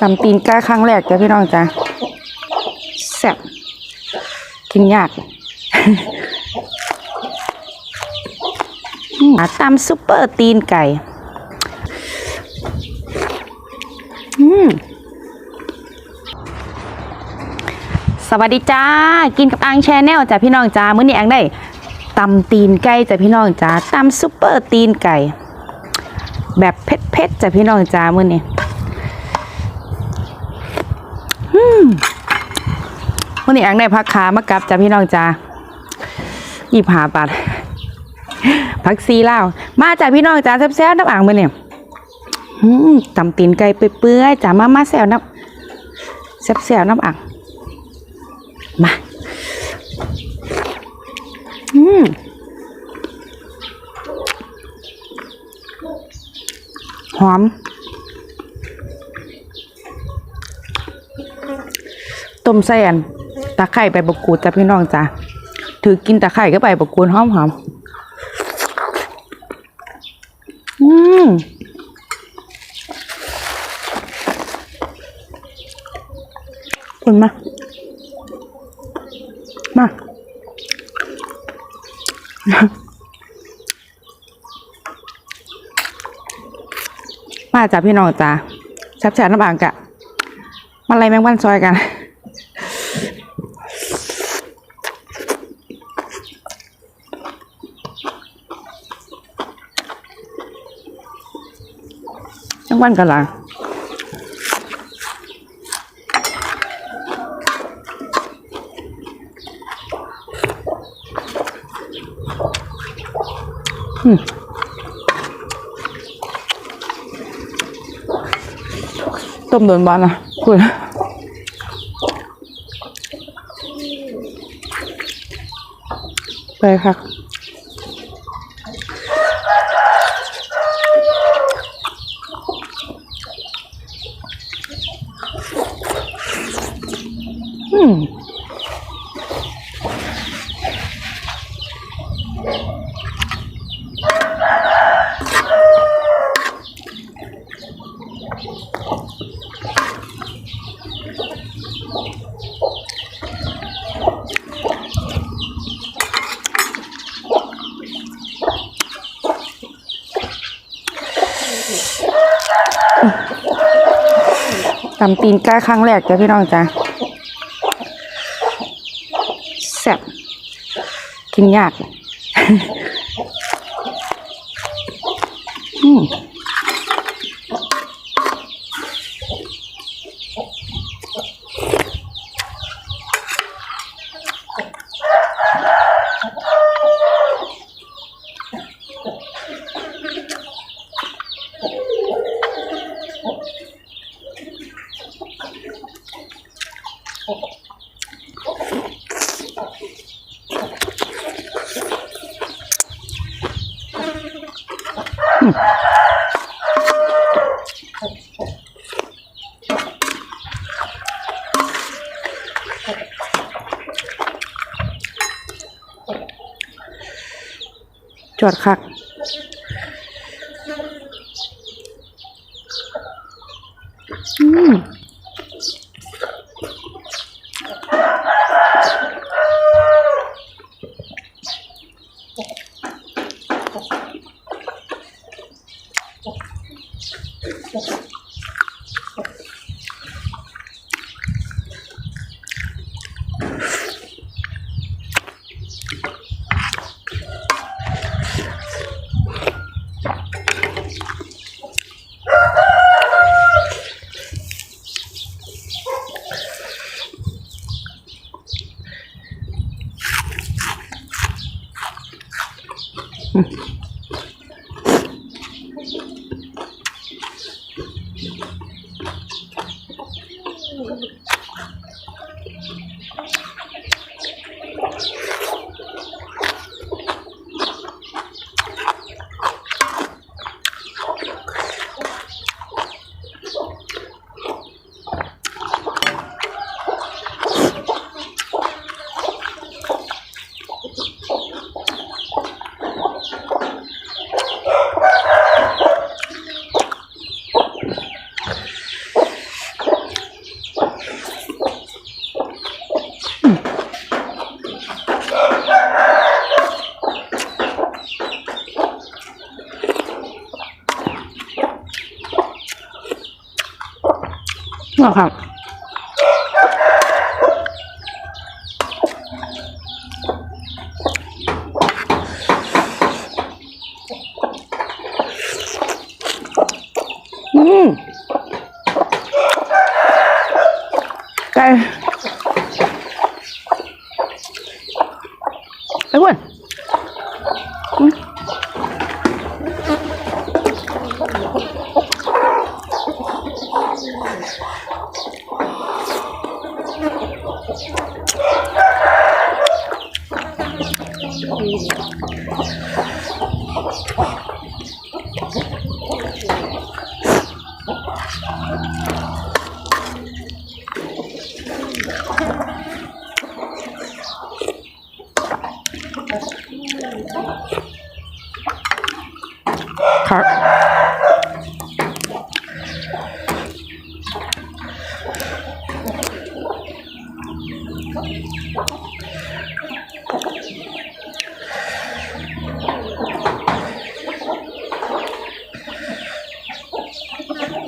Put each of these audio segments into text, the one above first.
ตำตีนก้าครั้งแรกจ้ะพี่น้องจ้ะแซ่บกินยากอืมตำซุปเปอร์ตีนไก่ สวัสดีจ้า กินกับอังแชนแนลจ้ะพี่น้องจ้ามื้อนี้อังได้ตำตีนไก่จ้ะพี่น้องจ้าตำซุปเปอร์ตีนไก่ แบบเผ็ดๆจ้ะพี่น้องจ้ามื้อนี้มมื้อนี้อังได้พักขามากับจ้ะพี่น้องจ้ายี่หาบาทพักซีเล่ามาจ้ะพี่น้องจ้าแซ่บๆน้ำอ่างมื้อนี้อืมตำตีนไก่เปื่อยๆจ้ามามาแซวน้ำแซ่บๆน้ำอ่างมา อืม หอม ต้มใส่อันตะไคร่ใบบกรูดจ้ะพี่น้องจ้ะถือกินตะไคร่ก็ใบบกรูดหอมหอมอืมคุณมา จ้ะพี่น้องจ้ะชับแฉน้ำอ่างกะมาอะไรแมงวันซอยกัน แมงวันกันล่ะ ต้มโดนบอลนะคุณไปค่ะ ตำตีนก้าครั้งแรกจ้ะพี่น้องจ้ะแซ่บกินยาก อืม จอดคักอืม อ นาะครับอืมไก่ไอ้อ้นอืม ค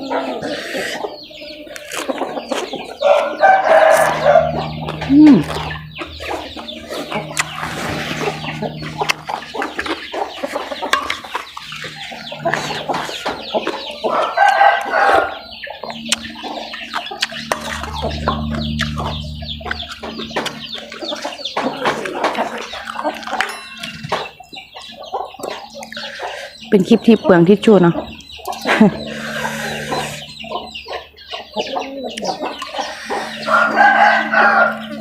อืมเป็นคลิปที่เปลืองทิชชู่เนาะ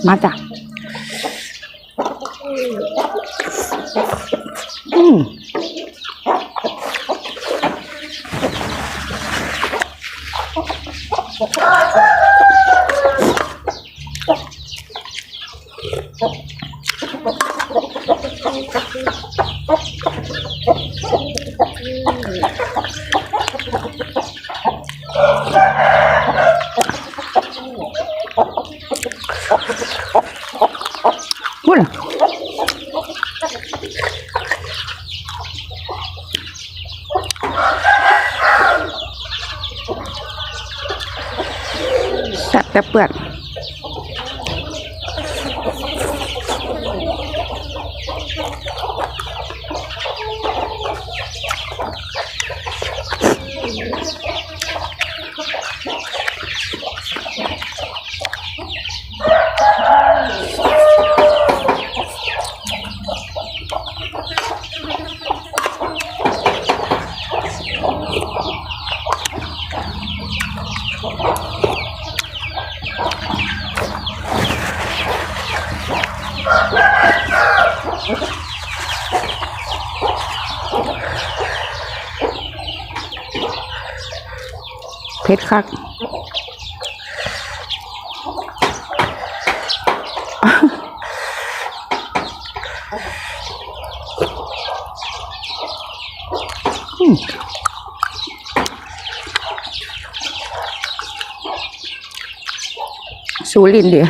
มาจ้ะอืมพูดเหรอ สัตว์แต่เปลือก เพชรคักสูลินเดีย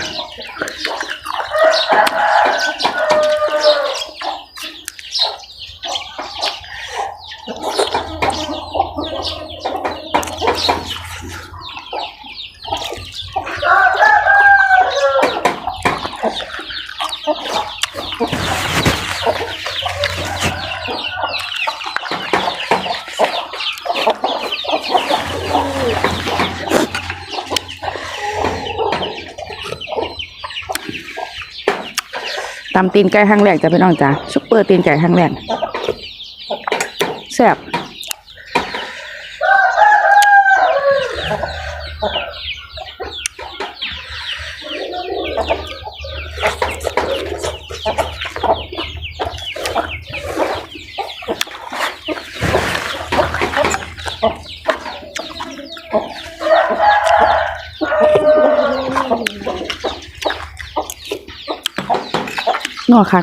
ตำตีนไก่ครั้งแรกจะพี่น้องจ้ะซุปเปอร์ตีนไก่ครั้งแรก แซ่บนัวค่ะ